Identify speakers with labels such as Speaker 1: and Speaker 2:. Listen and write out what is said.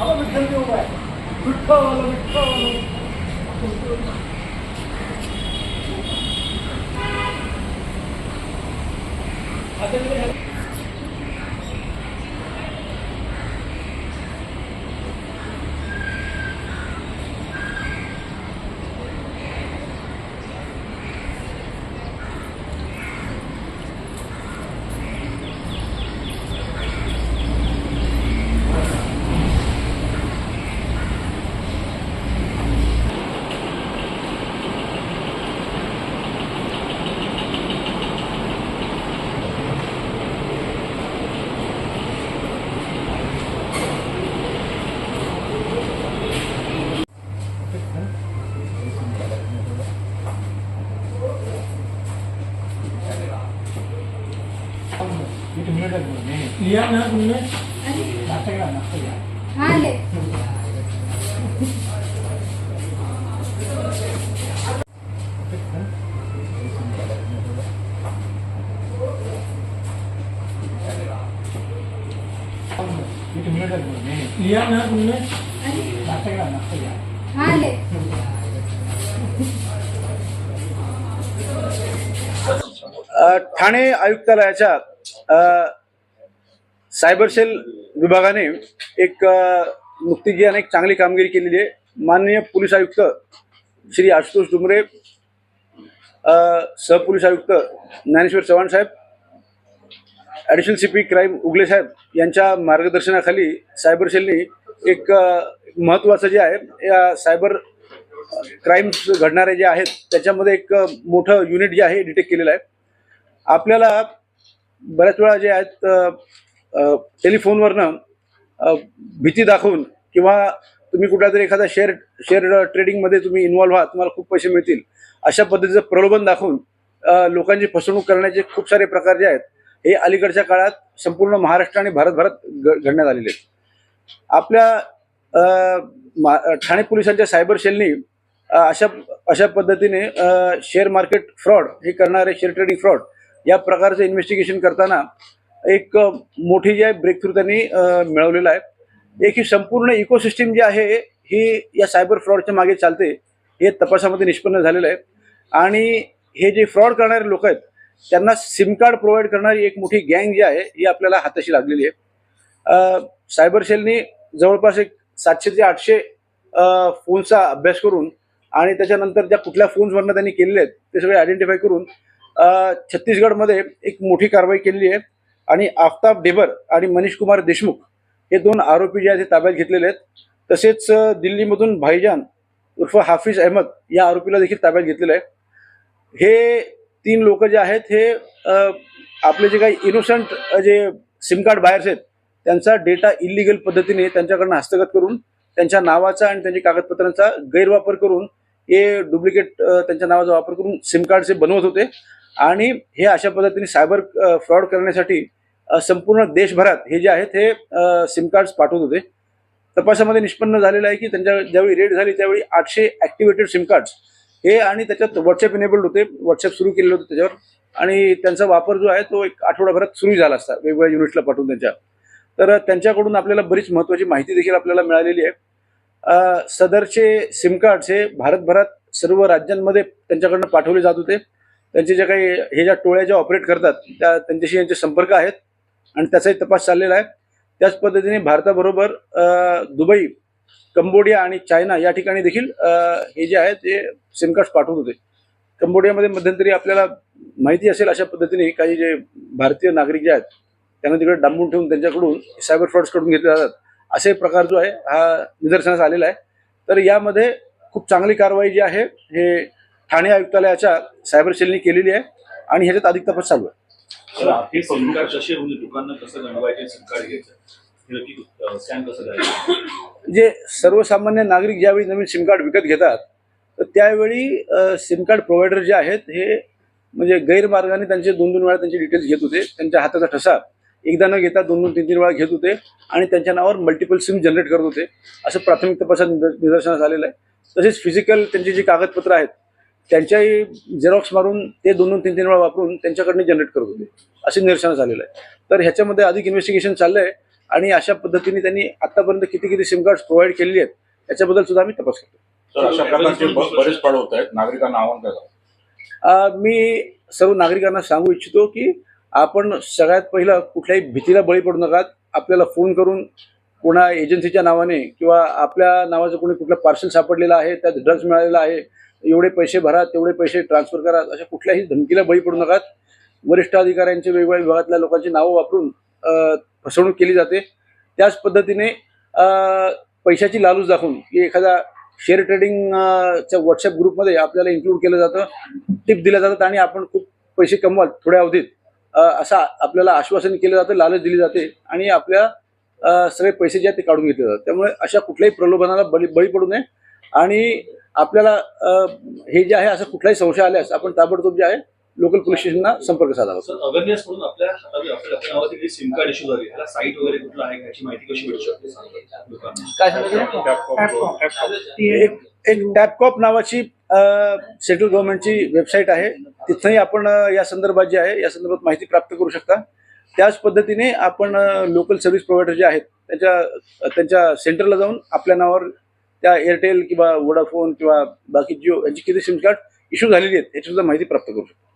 Speaker 1: 아무 생겨 왜? 불타올라 불타올라. 아들 नाही लिहा ना तुम्ही नाश्ता घ्या नाश्ता घ्या
Speaker 2: हा ले
Speaker 1: इथे मिळत नाही लिहा ना तुम्ही नाश्ता घ्या नाश्ता घ्या
Speaker 2: हा ले
Speaker 3: अ, ठाणे आयुक्तालयाच्या अ, सायबर सेल विभागाने एक अ, नुकतीच जी अनेक चांगली कामगिरी केलेली आहे. माननीय पोलीस आयुक्त श्री आशुतोष डुमरे सहपोलीस आयुक्त ज्ञानेश्वर चव्हाण साहेब additional C P crime Ugale साहेब यांच्या मार्गदर्शनाखाली सायबर सेलने एक महत्त्वाचं जे आहे या सायबर क्राईम्स घडणारे जे आहेत त्याच्यामध्ये एक मोठं युनिट जे आहे डिटेक्ट केलेलं आहे. आपल्याला बऱ्याच वेळा जे आहेत टेलिफोनवरनं भीती दाखवून किंवा तुम्ही कुठला तरी एखादा शेअर शेअर ट्रेडिंगमध्ये तुम्ही इन्वॉल्व्ह व्हा तुम्हाला खूप पैसे मिळतील अशा पद्धतीचं प्रलोभन दाखवून लोकांची फसवणूक करण्याचे खूप सारे प्रकार जे आहेत हे अलीकडच्या काळात संपूर्ण महाराष्ट्र आणि भारतभरात घडण्यात आलेले आहेत. आपल्या मा- ठाणे पोलिसांच्या सायबर सेलनी अशा अशा पद्धतीने शेअर मार्केट फ्रॉड हे करणारे शेअर ट्रेडिंग फ्रॉड या प्रकारचं इन्व्हेस्टिगेशन करताना एक मोठी जी आहे ब्रेक थ्रू त्यांनी मिळवलेला मिळवलेलं आहे. एक ही संपूर्ण इकोसिस्टीम जी आहे ही या सायबर फ्रॉडच्या मागे चालते हे तपासामध्ये निष्पन्न झालेलं आहे. आणि हे जे फ्रॉड करणारे लोक आहेत त्यांना सिम कार्ड प्रोव्हाइड करणारी एक मोठी गँग जी आहे ही आपल्याला हाताशी लागलेली आहे. सायबर सेलनी जवळपास एक सातशे ते आठशे फोनचा अभ्यास करून आणि त्याच्यानंतर ज्या कुठल्या फोन्सवरनं त्यांनी केलेले आहेत ते सगळे आयडेंटिफाय करून छत्तीसगडमध्ये एक मोठी कारवाई केलेली आहे. आणि आफताब डेबर आणि मनीष कुमार देशमुख हे दोन आरोपी जे आहेत ते ताब्यात घेतलेले आहेत. तसेच दिल्लीमधून भाईजान उर्फ हाफिज अहमद या आरोपीला देखील ताब्यात घेतलेलं आहे. हे तीन लोक जे आहेत हे आपले जे काही इनोसंट जे सिम कार्ड बायर्स आहेत त्यांचा डेटा इलिगल पद्धतीने त्यांच्याकडनं हस्तगत करून त्यांच्या नावाचा आणि त्यांच्या कागदपत्रांचा गैरवापर करून हे डुप्लिकेट त्यांच्या नावाचा वापर करून सिम कार्डचे बनवत होते. आणि हे अशा पद्धतीने सायबर फ्रॉड करण्यासाठी संपूर्ण देशभरात हे जे आहेत हे सिम कार्ड्स पाठवत होते. तपासामध्ये निष्पन्न झालेलं आहे की त्यांच्या ज्यावेळी रेड झाली त्यावेळी आठशे ॲक्टिवेटेड सिम कार्ड्स हे आणि त्याच्यात व्हॉट्सअप इनेबल्ड होते. व्हॉट्सअप सुरू केलेलं होतं त्याच्यावर. आणि त्यांचा वापर जो आहे तो एक आठवडाभरात सुरू झाला असता. वेगवेगळ्या युनिट्सला पाठवून त्यांच्या. तर त्यांच्याकडून आपल्याला बरीच महत्त्वाची माहिती देखील आपल्याला मिळालेली आहे. सदरचे सिम कार्ड्स हे भारतभरात सर्व राज्यांमध्ये त्यांच्याकडनं पाठवले जात होते. त्यांचे जे काही हे ज्या टोळ्या ज्या ऑपरेट करतात त्या त्यांच्याशी यांचे संपर्क आहेत. आणि त्याचाही तपास चाललेला आहे. त्याच पद्धतीने भारताबरोबर दुबई कंबोडिया आणि चायना या ठिकाणी देखील हे जे आहेत ते सिमकार्ड्स पाठवत होते. कंबोडियामध्ये मध्यंतरी आपल्याला माहिती असेल अशा पद्धतीने काही जे भारतीय नागरिक जे आहेत त्यांना तिकडे डांबून ठेवून त्यांच्याकडून सायबर फ्रॉड्सकडून घेतले जातात. असे प्रकार जो आहे हा निदर्शनास आलेला आहे. तर यामध्ये खूप चांगली कारवाई जी आहे हे ठाणे आयुक्तालयाच्या सायबर सेलनी केलेली आहे आणि ह्याच्यात अधिक तपास चालू आहे.
Speaker 4: हे सिम कसे म्हणजे दुकाननं कसं गणवायचे सिम घ्यायचं कसं
Speaker 3: जे सर्वसामान्य नागरिक ज्यावेळी नवीन सिम कार्ड विकत घेतात तर त्यावेळी सिम कार्ड प्रोव्हायडर जे आहेत हे म्हणजे गैरमार्गाने त्यांचे दोन दोन वेळा त्यांचे डिटेल्स घेत होते त्यांच्या हाताचा ठसा. एकदा न घेता दोन दोन तीन तीन वेळा घेत होते आणि त्यांच्या नावावर मल्टिपल सिम जनरेट करत होते. असं प्राथमिक तपासात निदर्शनास आलेलं आहे. तसेच फिजिकल त्यांची जी कागदपत्र आहेत त्यांच्याही झेरॉक्स मारून ते दोन दोन तीन तीन वेळा वापरून त्यांच्याकडनं जनरेट करत होते. असे निदर्शनास आलेलं आहे. तर ह्याच्यामध्ये अधिक इन्व्हेस्टिगेशन चाललं आहे आणि अशा पद्धतीने त्यांनी आतापर्यंत किती किती सिम कार्ड प्रोव्हाइड केलेली आहेत त्याच्याबद्दल सुद्धा आम्ही तपास करतो
Speaker 2: तर अशा प्रकारचे ब- बरेच फ्रॉड होत आहेत. नागरिकांना आव्हान काय करावं?
Speaker 3: अ, मी सर्व नागरिकांना सांगू इच्छितो की आपण सगळ्यात पहिलं कुठल्याही भीतीला बळी पडू नका. आपल्याला फोन करून कोणा एजन्सीच्या नावाने किंवा आपल्या नावाचं कोणी कुठलं पार्सल सापडलेलं आहे त्यात ड्रग्ज मिळालेला आहे एवढे पैसे भरा तेवढे पैसे ट्रान्सफर करा अशा कुठल्याही धमकीला बळी पडू नका. वरिष्ठ अधिकाऱ्यांचे वेगवेगळ्या विभागातल्या लोकांची नावं वापरून फसवणूक केली जाते. त्याच पद्धतीने पैशाची लालूच दाखवून की एखादा शेअर ट्रेडिंग च्या व्हॉट्सअप ग्रुपमध्ये आपल्याला इन्क्लूड केलं जातं टिप दिल्या जातात आणि आपण खूप पैसे कमवाल थोड्या अवधीत. असा आपल्याला आश्वासन केलं जातं लालच दिली जाते आणि आपल्या सगळे पैसे जे आहेत ते काढून घेतले जातात. त्यामुळे अशा कुठल्याही प्रलोभनाला बळी बळी पडू नये. आणि आपल्याला हे जे आहे असं कुठलाही संशय आल्यास आपण ताबडतोब जे आहे लोकल पोलीस स्टेशनला संपर्क साधावा.
Speaker 4: सर अवेअरनेस म्हणून आपल्या हातात आपल्या आपल्या नावाची काही सिम कार्ड इश्यू झाली त्याला साईट वगैरे कुठलं आहे याची माहिती कशी मिळू शकते? सांगा लोकांना
Speaker 3: काय सांगायचं
Speaker 2: टॅप-
Speaker 3: एक एक टॅपकॉप नावाची सेंट्रल गव्हर्नमेंटची वेबसाईट आहे. तिथंही आपण या संदर्भात जे आहे या संदर्भात माहिती प्राप्त करू शकता. त्याच पद्धतीने आपण लोकल सर्व्हिस प्रोव्हायडर जे आहेत त्याच्या त्यांच्या सेंटरला जाऊन आपल्या नावावर त्या एअरटेल किंवा वोडाफोन किंवा बाकी जिओ यांची किती सिम कार्ड इश्यू झालेली आहेत याची सुद्धा माहिती प्राप्त करू शकता.